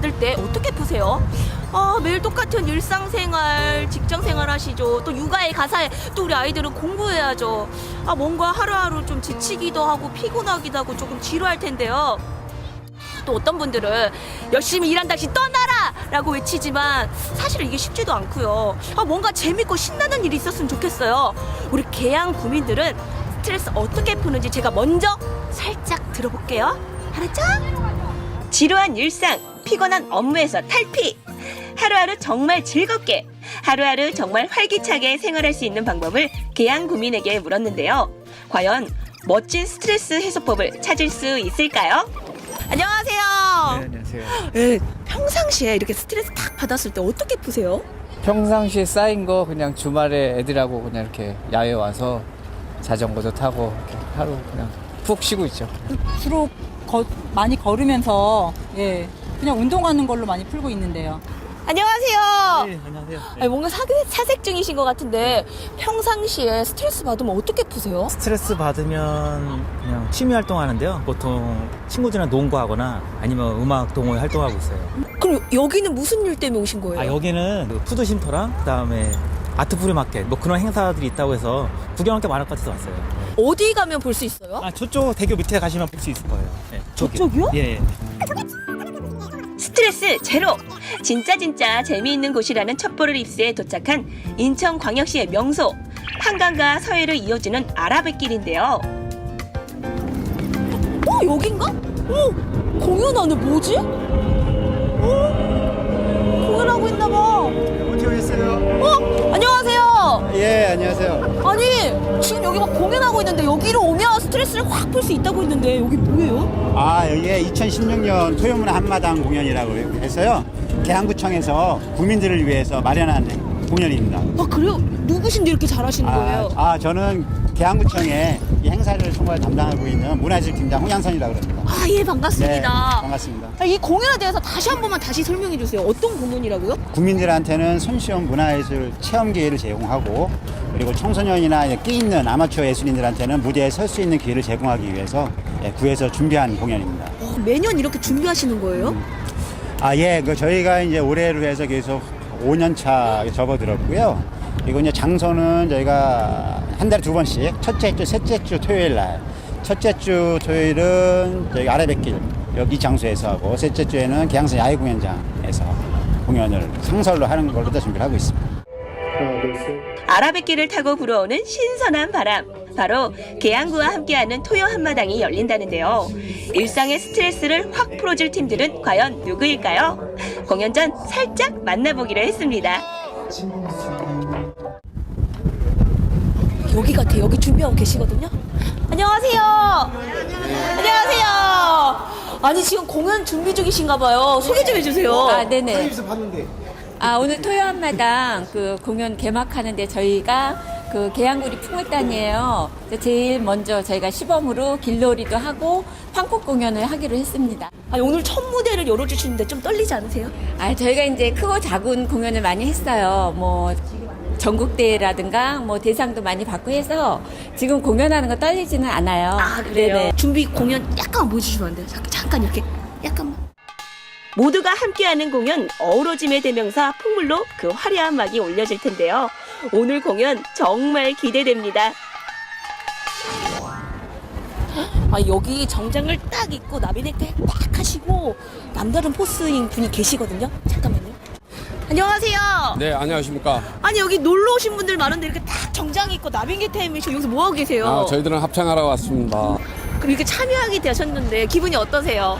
받을 때 어떻게 푸세요? 아, 매일 똑같은 일상생활, 직장생활 하시죠. 또 육아에 가사에 또 우리 아이들은 공부해야죠. 아, 뭔가 하루하루 좀 지치기도 하고 피곤하기도 하고 조금 지루할 텐데요. 또 어떤 분들은 열심히 일한 다시 떠나라! 라고 외치지만 사실 이게 쉽지도 않고요. 아, 뭔가 재밌고 신나는 일이 있었으면 좋겠어요. 우리 개양 구민들은 스트레스 어떻게 푸는지 제가 먼저 살짝 들어볼게요. 알았죠? 지루한 일상, 피곤한 업무에서 탈피! 하루하루 정말 즐겁게, 하루하루 정말 활기차게 생활할 수 있는 방법을 개양 구민에게 물었는데요. 과연 멋진 스트레스 해소법을 찾을 수 있을까요? 안녕하세요. 네, 안녕하세요. 네, 평상시에 이렇게 스트레스 탁 받았을 때 어떻게 푸세요? 평상시에 쌓인 거 그냥 주말에 애들하고 그냥 이렇게 야외 와서 자전거도 타고 이렇게 하루 그냥 푹 쉬고 있죠. 주로 거- 많이 걸으면서 예 그냥 운동하는 걸로 많이 풀고 있는데요. 안녕하세요. 네, 안녕하세요. 아니, 뭔가 사, 사색 중이신 것 같은데 평상시에 스트레스 받으면 어떻게 푸세요? 스트레스 받으면 그냥 취미 활동하는데요. 보통 친구들이랑 농구하거나 아니면 음악 동호회 활동하고 있어요. 그럼 여기는 무슨 일 때문에 오신 거예요? 아 여기는 그 푸드 쉼터랑 그다음에 아트 프리 마켓 뭐 그런 행사들이 있다고 해서 구경할 게 많을 것 같아서 왔어요. 어디 가면 볼 수 있어요? 아 저쪽 대교 밑에 가시면 볼 수 있을 거예요. 네, 저기. 저쪽이요? 예. 예. 스트레스 제로! 진짜 진짜 재미있는 곳이라는 첩보를 입수해 도착한 인천광역시의 명소 한강과 서해를 이어지는 아라뱃길인데요. 어 여긴가? 어 공연하는 뭐지? 어 공연하고 있나봐. 어디 오셨어요? 어 안녕하세요. 예, 안녕하세요. 아니 지금 여기 막 공연하고 있는데 여기로 오면 스트레스를 확 풀 수 있다고 했는데 여기 뭐예요? 아, 여기에 2016년 토요문화 한마당 공연이라고 해서요. 계양구청에서 국민들을 위해서 마련한 공연입니다. 아 그래요? 누구신데 이렇게 잘하시는 거예요? 아, 아, 저는 계양구청에 이 행사를 총괄 담당하고 있는 문화직 팀장 홍양선이라고 합니다. 아 예 네, 반갑습니다. 반갑습니다. 아, 이 공연에 대해서 다시 한 번만 다시 설명해 주세요. 어떤 공연이라고요? 국민들한테는 손쉬운 문화예술 체험 기회를 제공하고 그리고 청소년이나 끼 있는 아마추어 예술인들한테는 무대에 설 수 있는 기회를 제공하기 위해서 예, 구에서 준비한 공연입니다. 어, 매년 이렇게 준비하시는 거예요? 아, 예. 그 저희가 이제 올해로 해서 계속 5년 차 접어들었고요. 그리고 이제 장소는 저희가 한 달에 두 번씩 첫째 주, 셋째 주 토요일 날. 첫째 주 토요일은 저희 아래뱃길 여기 장소에서 하고 셋째 주에는 계양산 야외공연장에서 공연을 상설로 하는 걸로 다 준비를 하고 있습니다. 아라뱃길을 타고 불어오는 신선한 바람. 바로 계양구와 함께하는 토요 한마당이 열린다는데요. 일상의 스트레스를 확 풀어줄 팀들은 과연 누구일까요? 공연 전 살짝 만나보기로 했습니다. 여기 같아. 여기 준비하고 계시거든요. 안녕하세요. 안녕하세요. 아니 지금 공연 준비 중이신가 봐요. 소개 좀 해주세요. 아, 네네. 아, 오늘 토요 한마당 그 공연 개막하는데 저희가 그 계양구리 풍물단이에요. 그래서 제일 먼저 저희가 시범으로 길놀이도 하고 판콕 공연을 하기로 했습니다. 아니, 오늘 첫 무대를 열어주시는데 좀 떨리지 않으세요? 아, 저희가 이제 크고 작은 공연을 많이 했어요. 뭐 전국대회라든가 뭐 대상도 많이 받고 해서 지금 공연하는 거 떨리지는 않아요. 아 그래요? 네네. 준비 공연 약간 보여주시면 안 돼요? 잠깐, 잠깐 이렇게 약간만 모두가 함께하는 공연 어우러짐의 대명사 풍물로 그 화려한 막이 올려질 텐데요 오늘 공연 정말 기대됩니다 아 여기 정장을 딱 입고 나비 넥타이 딱 하시고 남다른 포스인 분이 계시거든요 잠깐만요 안녕하세요 네, 안녕하십니까. 아니 여기 놀러 오신 분들 많은데 이렇게 딱 정장 입고 나비넥타이 매시고 여기서 뭐 하고 계세요? 아, 저희들은 합창하러 왔습니다. 그럼 이렇게 참여하게 되셨는데 기분이 어떠세요?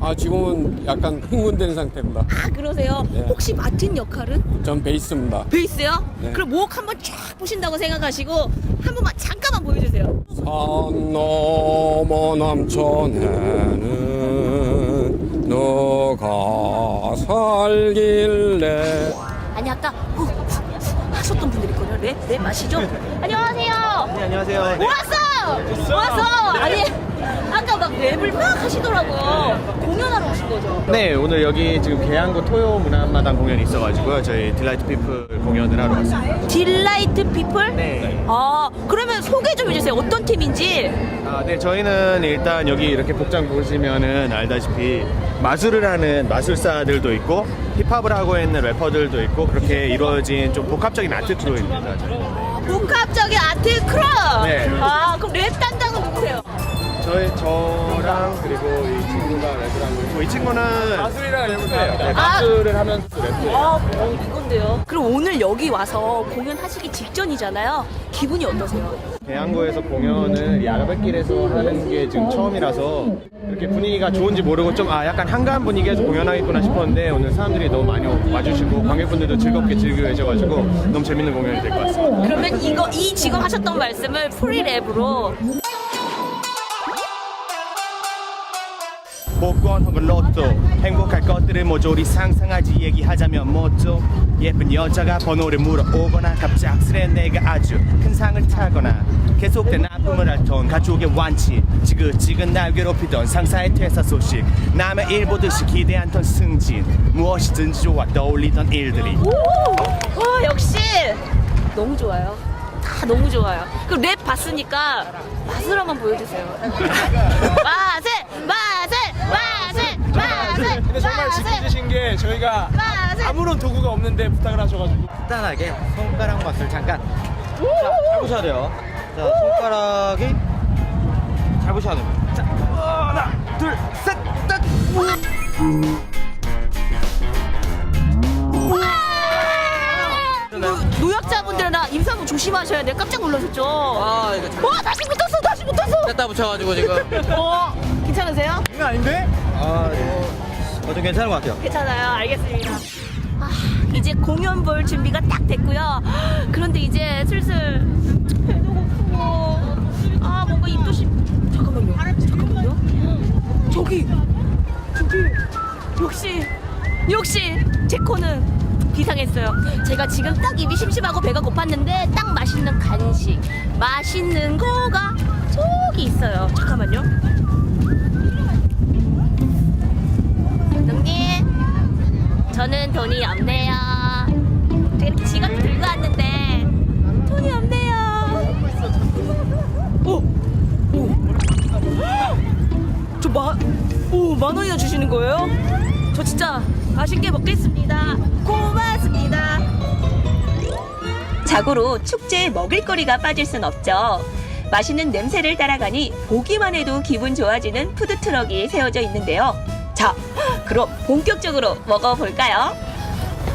아, 지금은 약간 흥분된 상태입니다. 아 그러세요? 네. 혹시 맡은 역할은 전 베이스입니다. 베이스요? 네. 그럼 목 한 번 쫙 보신다고 생각하시고 한 번만 잠깐만 보여주세요. 산 넘어 남천에는 너가 살길래 아니 아까 후, 후, 후 하셨던 분들 있거든요. 네, 네 마시죠. 안녕하세요. 네, 안녕하세요. 뭐 왔어? 뭐 왔어? 아니 아까 막 랩을 막 하시더라고요. 공연하러 오신 거죠? 네, 오늘 여기 지금 계양구 토요 문화마당 공연이 있어가지고요. 저희 딜라이트 피플 공연을 하러 왔습니다. 딜라이트 피플? 네. 아, 그러면 소개 좀 해주세요. 어떤 팀인지. 아, 네, 저희는 일단 여기 이렇게 복장 보시면은 알다시피 마술을 하는 마술사들도 있고 힙합을 하고 있는 래퍼들도 있고 그렇게 이루어진 좀 복합적인 아트 크루입니다. 복합적인 아트 크럽. 네. 아, 그럼 랩 담당은 누구세요? 저희 저랑 그리고 이 친구가 랩을 하고 있고 이 친구는 마술이랑 랩을 해요. 네, 마술을 하면서 랩해요. 아, 어, 이건데요. 그럼 오늘 여기 와서 공연하시기 직전이잖아요. 기분이 어떠세요? 대양구에서 공연을 야외길에서 하는 게 지금 처음이라서 이렇게 분위기가 좋은지 모르고 좀 아 약간 한가한 분위기에서 공연하겠구나 싶었는데 오늘 사람들이 너무 많이 와주시고 관객분들도 즐겁게 즐겨 계셔가지고 너무 재밌는 공연이 될 것 같습니다. 그러면 이거 이 지금 하셨던 말씀을 프리랩으로 복권 혹은 로또 행복할 것들을 모조리 상상하지 얘기하자면 뭐죠 예쁜 여자가 번호를 물어오거나 갑작스레 내가 아주 큰 상을 타거나 계속된 아픔을 앓던 가족의 완치 지긋지긋 날 괴롭히던 상사의 퇴사 소식 남의 일 보듯이 기대한던 승진 무엇이든지 좋아 떠올리던 일들이 와 역시 너무 좋아요. 다 너무 좋아요. 그럼 랩 봤으니까 맛을 한번 보여주세요. 맛을 맛을 맛을 맛을 근데 정말 맛을 지켜주신 게 저희가 아무런 도구가 없는데 부탁을 하셔가지고 간단하게 손가락 맛을 잠깐 자, 잘 보셔야 돼요. 자, 손가락이 잘 보셔야 됩니다. 자, 하나, 둘, 셋, 딱. 노약자분들이나 임산부 조심하셔야 돼요. 깜짝 놀라셨죠? 아 이거 와 다시 붙었어 다시 붙었어. 뺐다 붙여가지고 지금. 어 괜찮으세요? 이거 아닌데? 아, 이거 어, 좀 괜찮은 것 같아요. 괜찮아요. 알겠습니다. 아, 이제 공연 볼 준비가 딱 됐고요. 그런데 이제 슬슬 배도 고프고 아 뭔가 입도 심 잠깐만요. 잠깐만요. 저기 저기 역시 역시 제 코는 비상했어요. 제가 지금 딱 입이 심심하고 배가 고팠는데 딱 맛있는 간식, 맛있는 거가 저기 있어요. 잠깐만요. 저는 돈이 없네요. 이렇게 지갑 들고 왔는데 돈이 없네요. 오, 오, 저만, 오, 만 원이나 주시는 거예요? 저 진짜 맛있게 먹겠습니다. 고맙습니다. 자고로 축제에 먹을거리가 빠질 순 없죠. 맛있는 냄새를 따라가니 보기만 해도 기분 좋아지는 푸드트럭이 세워져 있는데요. 자, 그럼 본격적으로 먹어볼까요?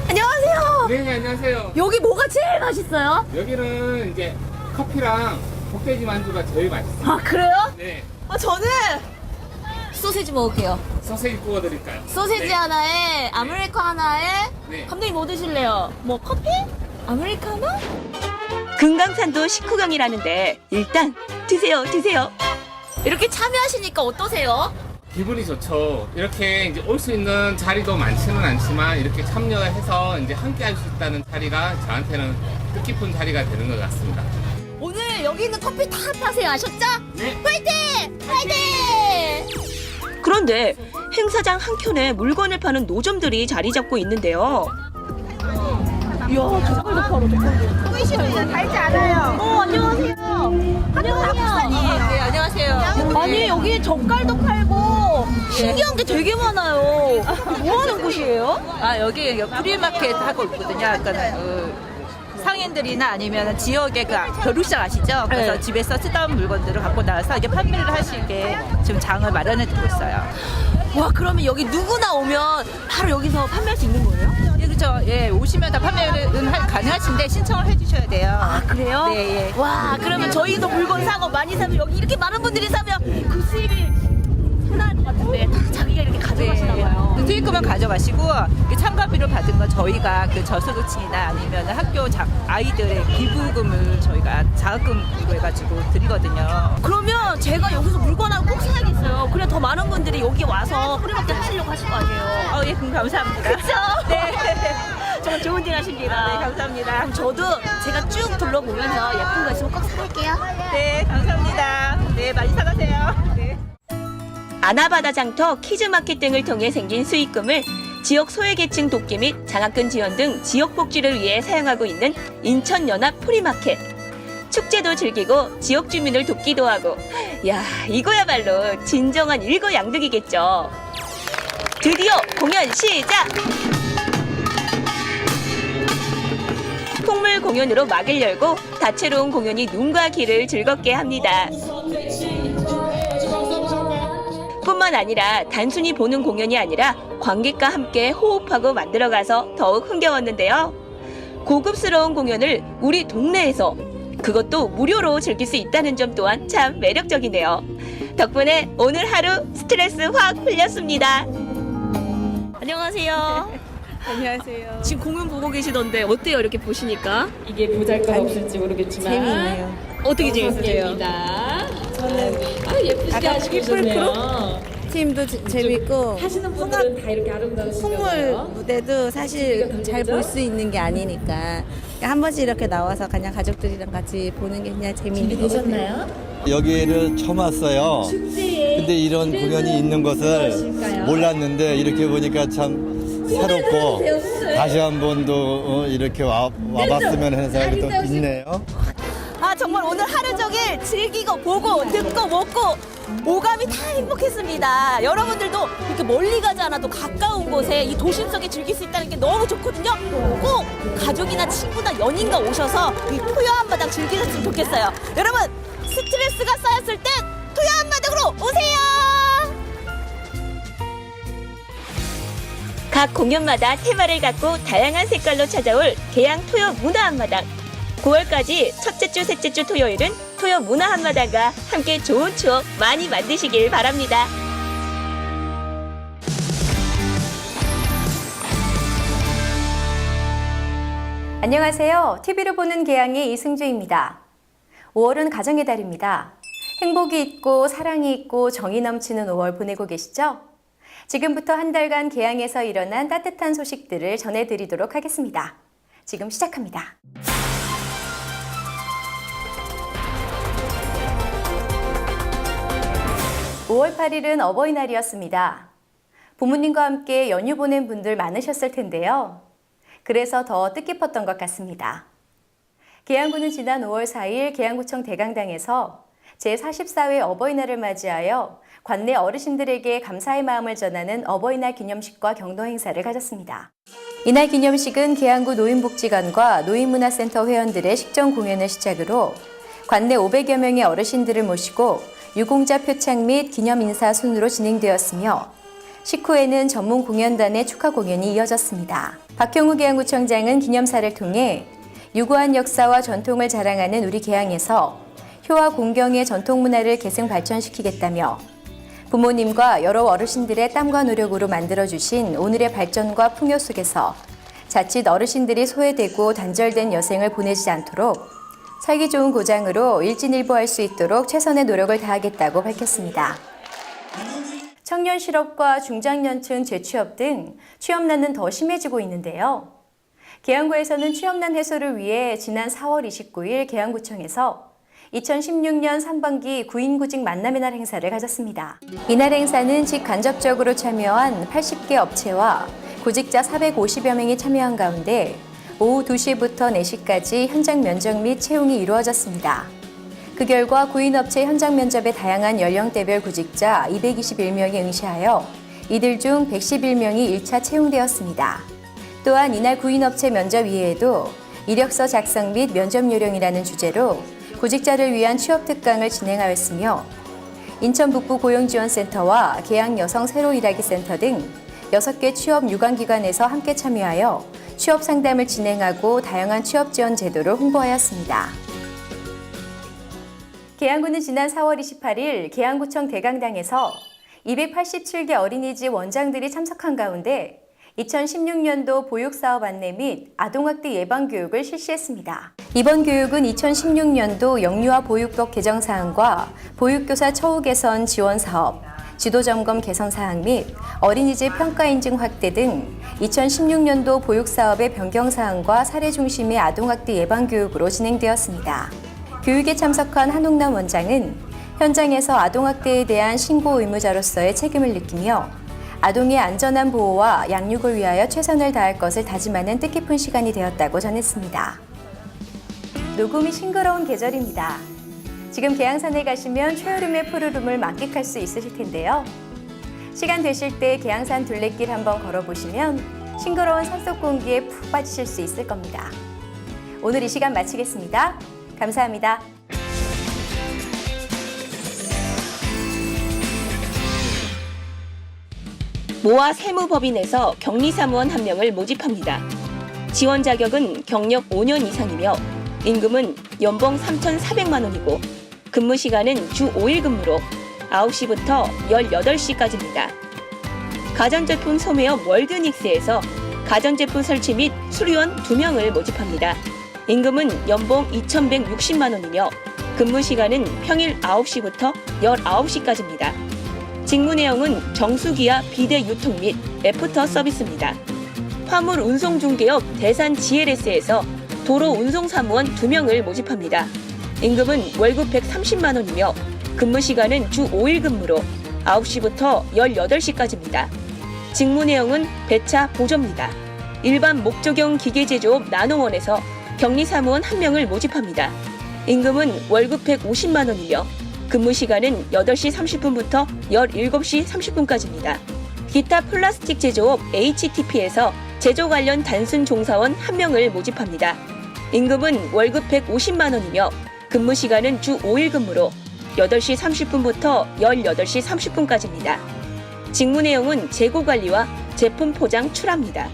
안녕하세요. 네, 안녕하세요. 여기 뭐가 제일 맛있어요? 여기는 이제 커피랑 복돼지 만두가 제일 맛있어요. 아, 그래요? 네, 아, 저는 소세지 먹을게요. 소세지 구워드릴까요? 소세지 네. 하나에 아메리카 하나에 네. 감독님 뭐 드실래요? 뭐 커피? 아메리카노? 금강산도 식후경이라는데 일단 드세요 드세요 이렇게 참여하시니까 어떠세요? 기분이 좋죠. 이렇게 이제 올 수 있는 자리도 많지는 않지만 이렇게 참여해서 이제 함께 할 수 있다는 자리가 저한테는 뜻깊은 자리가 되는 것 같습니다. 오늘 여기 있는 커피 다 파세요 아셨죠? 네. 화이팅! 화이팅! 그런데 행사장 한켠에 물건을 파는 노점들이 자리 잡고 있는데요 이야 젓갈도 팔어 젓갈도 보이시면 달지 않아요 어 안녕하세요 안녕하세요 네 안녕하세요 아니 여기 젓갈도 팔고 신기한 게 되게 많아요 뭐 하는 곳이에요? 아 여기 프리마켓 하고 있거든요. 약간 그 상인들이나 아니면 지역의 그 벼룩시장 아시죠? 그래서 네. 집에서 쓰던 물건들을 갖고 나와서 이제 판매를 하시게 지금 장을 마련해 두고 있어요. 와 그러면 여기 누구나 오면 바로 여기서 판매할 수 있는 거예요? 예, 그렇죠. 예, 오시면 다 판매는 하- 가능하신데 신청을 해주셔야 돼요. 아 그래요? 네, 예. 와 그러면 저희도 물건 사고 많이 사면 여기 이렇게 많은 분들이 사면 그 수입이 편할 것 같은데 다 자기가 이렇게 가져가시나 봐요. 그 투입금은 가져가시고 그 참가비로 받은 건 저희가 그 저소득층이나 아니면 학교 자- 아이들의 기부금을 저희가 자금으로 해가지고 드리거든요. 그러면 제가 여기서 물건 하나 꼭 사야겠어요. 그래 더 많은 분들이 여기 와서 프리마켓 하시려고 하실 거 아니에요. 어, 예, 그럼 감사합니다. 그렇죠? 네. 정말 좋은 일 하십니다. 네, 감사합니다. 그럼 저도 제가 쭉 둘러보면서 예쁜 거 있으면 꼭 사갈게요. 네, 감사합니다. 네, 많이 사가세요. 네. 아나바다 장터 키즈마켓 등을 통해 생긴 수익금을 지역 소외계층 돕기 및 장학금 지원 등 지역 복지를 위해 사용하고 있는 인천연합 프리마켓. 축제도 즐기고 지역 주민을 돕기도 하고 야 이거야말로 진정한 일거양득이겠죠. 드디어 공연 시작! 풍물 공연으로 막을 열고 다채로운 공연이 눈과 귀를 즐겁게 합니다. 뿐만 아니라 단순히 보는 공연이 아니라 관객과 함께 호흡하고 만들어가서 더욱 흥겨웠는데요. 고급스러운 공연을 우리 동네에서 그것도 무료로 즐길 수 있다는 점 또한 참 매력적이네요. 덕분에 오늘 하루 스트레스 확 풀렸습니다. 안녕하세요. 안녕하세요. 지금 공연 보고 계시던데 어때요? 이렇게 보시니까 이게 보잘것 없을지 모르겠지만 재미있네요. 어떻게 재밌으세요? 저는 아, 예쁘시게 하시고 계셨네요. 팀도 재- 재밌고 하시는 분들은 다 이렇게 풍물 아름다우신가요? 무대도 사실 잘 볼 수 있는 게 아니니까 그러니까 한 번씩 이렇게 나와서 그냥 가족들이랑 같이 보는 게 그냥 재미있는 것 같아요. 되셨나요? 여기를 처음 왔어요. 근데 이런 공연이 있는 것을 몰랐는데 이렇게 보니까 참 새롭고 다시 한 번도 어, 이렇게 와, 와봤으면 하는 생각이 또 있네요. 아 정말 오늘 하루 종일 즐기고 보고 듣고 먹고 오감이 다 행복했습니다. 여러분들도 이렇게 멀리 가지 않아도 가까운 곳에 이 도심 속에 즐길 수 있다는 게 너무 좋거든요. 꼭 가족이나 친구나 연인과 오셔서 이 토요 한마당 즐기셨으면 좋겠어요. 여러분 스트레스가 쌓였을 땐 토요 한마당으로 오세요. 각 공연마다 테마를 갖고 다양한 색깔로 찾아올 개양 토요 문화 한마당. 9월까지 첫째 주, 셋째 주 토요일은 토요 문화 한마당과 함께 좋은 추억 많이 만드시길 바랍니다. 안녕하세요. TV로 보는 개양의 이승주입니다. 5월은 가정의 달입니다. 행복이 있고 사랑이 있고 정이 넘치는 5월 보내고 계시죠? 지금부터 한 달간 개양에서 일어난 따뜻한 소식들을 전해드리도록 하겠습니다. 지금 시작합니다. 5월 8일은 어버이날이었습니다. 부모님과 함께 연휴 보낸 분들 많으셨을 텐데요. 그래서 더 뜻깊었던 것 같습니다. 계양구는 지난 5월 4일 계양구청 대강당에서 제44회 어버이날을 맞이하여 관내 어르신들에게 감사의 마음을 전하는 어버이날 기념식과 경도 행사를 가졌습니다. 이날 기념식은 계양구 노인복지관과 노인문화센터 회원들의 식전 공연을 시작으로 관내 500여 명의 어르신들을 모시고 유공자 표창 및 기념 인사 순으로 진행되었으며 식후에는 전문 공연단의 축하 공연이 이어졌습니다. 박형우 계양구청장은 기념사를 통해 유구한 역사와 전통을 자랑하는 우리 계양에서 효와 공경의 전통 문화를 계승 발전시키겠다며 부모님과 여러 어르신들의 땀과 노력으로 만들어주신 오늘의 발전과 풍요 속에서 자칫 어르신들이 소외되고 단절된 여생을 보내지 않도록 살기 좋은 고장으로 일진일보할 수 있도록 최선의 노력을 다하겠다고 밝혔습니다. 청년 실업과 중장년층 재취업 등 취업난은 더 심해지고 있는데요. 계양구에서는 취업난 해소를 위해 지난 4월 29일 계양구청에서 2016년 3반기 구인구직 만남의 날 행사를 가졌습니다. 이날 행사는 직간접적으로 참여한 80개 업체와 구직자 450여 명이 참여한 가운데 오후 2시부터 4시까지 현장 면접 및 채용이 이루어졌습니다. 그 결과 구인업체 현장 면접에 다양한 연령대별 구직자 221명이 응시하여 이들 중 111명이 1차 채용되었습니다. 또한 이날 구인업체 면접 이외에도 이력서 작성 및 면접 요령이라는 주제로 구직자를 위한 취업 특강을 진행하였으며 인천 북부 고용지원센터와 계양 여성 새로 일하기 센터 등 6개 취업 유관기관에서 함께 참여하여 취업 상담을 진행하고 다양한 취업 지원 제도를 홍보하였습니다. 계양구는 지난 4월 28일 계양구청 대강당에서 287개 어린이집 원장들이 참석한 가운데 2016년도 보육사업 안내 및 아동학대 예방교육을 실시했습니다. 이번 교육은 2016년도 영유아 보육법 개정 사항과 보육교사 처우 개선 지원 사업, 지도점검 개선 사항 및 어린이집 평가 인증 확대 등 2016년도 보육사업의 변경 사항과 사례 중심의 아동학대 예방 교육으로 진행되었습니다. 교육에 참석한 한옥남 원장은 현장에서 아동학대에 대한 신고 의무자로서의 책임을 느끼며 아동의 안전한 보호와 양육을 위하여 최선을 다할 것을 다짐하는 뜻깊은 시간이 되었다고 전했습니다. 녹음이 싱그러운 계절입니다. 지금 계양산에 가시면 최여름의 푸르름을 만끽할 수 있으실 텐데요. 시간 되실 때 계양산 둘레길 한번 걸어보시면 싱그러운 산속 공기에 푹 빠지실 수 있을 겁니다. 오늘 이 시간 마치겠습니다. 감사합니다. 모아 세무법인에서 격리사무원 한 명을 모집합니다. 지원 자격은 경력 5년 이상이며 임금은 연봉 3,400만 원이고 근무 시간은 주 5일 근무로 9시부터 18시까지입니다. 가전제품 소매업 월드닉스에서 가전제품 설치 및 수리원 2명을 모집합니다. 임금은 연봉 2,160만 원이며 근무 시간은 평일 9시부터 19시까지입니다. 직무 내용은 정수기와 비대 유통 및 애프터 서비스입니다. 화물 운송 중개업 대산 GLS에서 도로 운송 사무원 2명을 모집합니다. 임금은 월급 130만 원이며 근무 시간은 주 5일 근무로 9시부터 18시까지입니다. 직무 내용은 배차 보조입니다. 일반 목조경 기계제조업 나노원에서 격리사무원 1명을 모집합니다. 임금은 월급 150만 원이며 근무 시간은 8시 30분부터 17시 30분까지입니다. 기타 플라스틱 제조업 HTP에서 제조 관련 단순 종사원 1명을 모집합니다. 임금은 월급 150만 원이며 근무 시간은 주 5일 근무로 8시 30분부터 18시 30분까지입니다. 직무 내용은 재고 관리와 제품 포장 출하입니다.